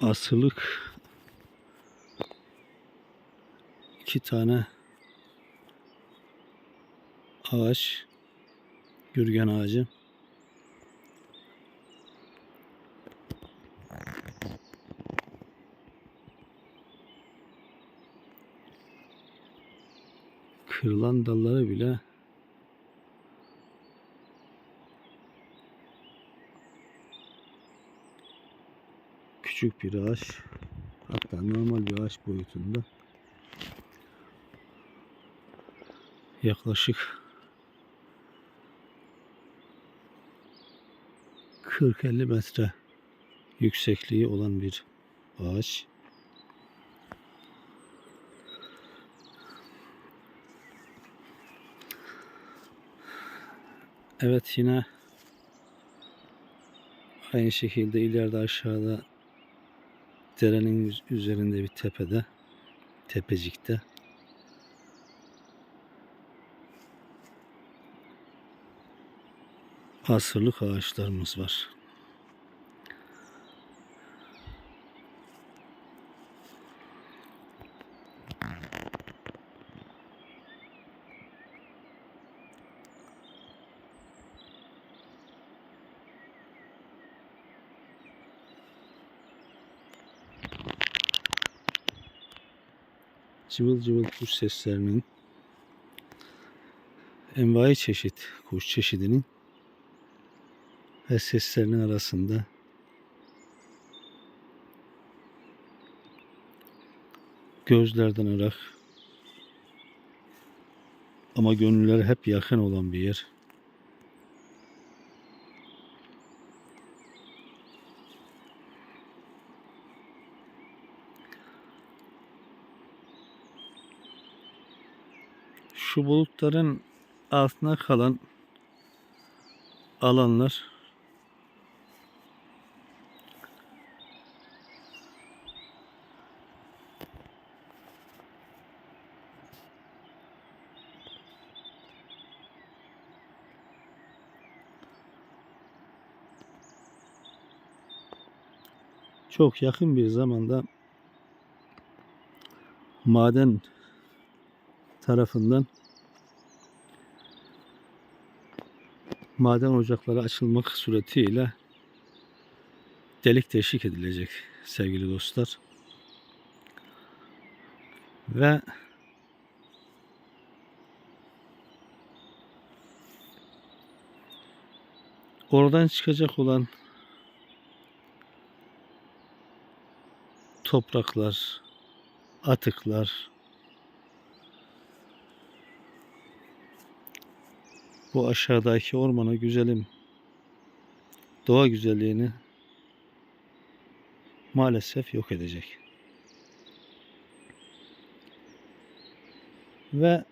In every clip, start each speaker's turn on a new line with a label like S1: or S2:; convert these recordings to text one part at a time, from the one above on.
S1: asırlık iki tane ağaç gürgen ağacı. Kırılan dalları bile küçük bir ağaç hatta normal bir ağaç boyutunda yaklaşık 40-50 metre yüksekliği olan bir ağaç. Evet yine aynı şekilde ileride aşağıda derenin üz- üzerinde bir tepede tepecikte asırlık ağaçlarımız var. Cıvıl cıvıl kuş seslerinin envai çeşit kuş çeşidinin ve seslerinin arasında gözlerden ırak ama gönüllere hep yakın olan bir yer. Şu bulutların altına kalan alanlar. Çok yakın bir zamanda maden tarafından maden ocakları açılmak suretiyle delik deşik edilecek sevgili dostlar. Ve oradan çıkacak olan topraklar, atıklar, bu aşağıdaki ormana güzelim doğa güzelliğini maalesef yok edecek. Ve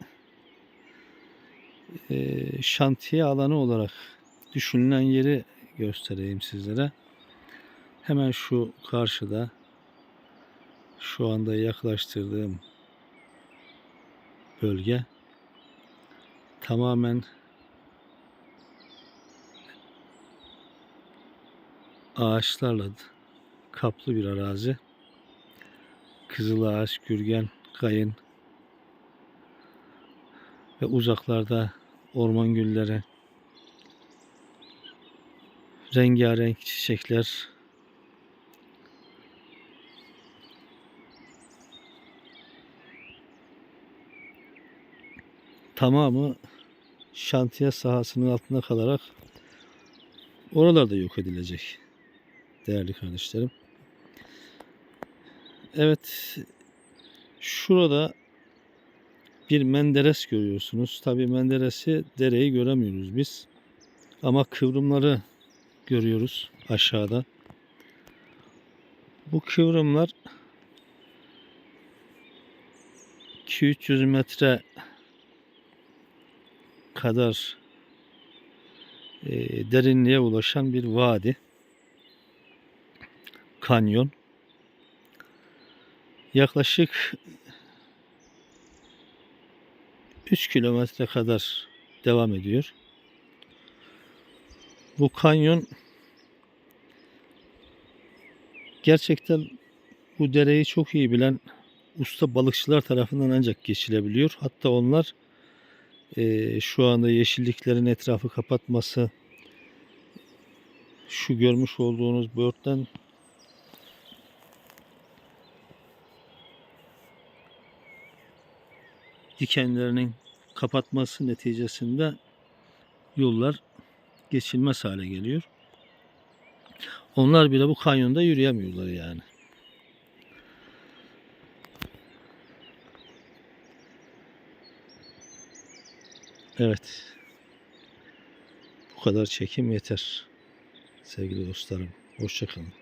S1: eee, şantiye alanı olarak düşünülen yeri göstereyim sizlere. Hemen şu karşıda şu anda yaklaştırdığım bölge tamamen ağaçlarla kaplı bir arazi. Kızılağaç, gürgen, kayın ve uzaklarda orman gülleri, rengarenk çiçekler, tamamı şantiye sahasının altında kalarak oralarda yok edilecek değerli kardeşlerim. Evet şurada bir menderes görüyorsunuz. Tabi menderesi dereyi göremiyoruz biz. Ama kıvrımları görüyoruz aşağıda. Bu kıvrımlar 200-300 metre kadar e, derinliğe ulaşan bir vadi. Kanyon. Yaklaşık 3 kilometre kadar devam ediyor. Bu kanyon gerçekten Bu dereyi çok iyi bilen usta balıkçılar tarafından ancak geçilebiliyor. Hatta onlar eee, şu anda yeşilliklerin etrafı kapatması şu görmüş olduğunuz börtten dikenlerinin kapatması neticesinde yollar geçilmez hale geliyor. Onlar bile bu kanyonda yürüyemiyorlar yani. Evet. Bu kadar çekim yeter. Sevgili dostlarım. Hoşçakalın.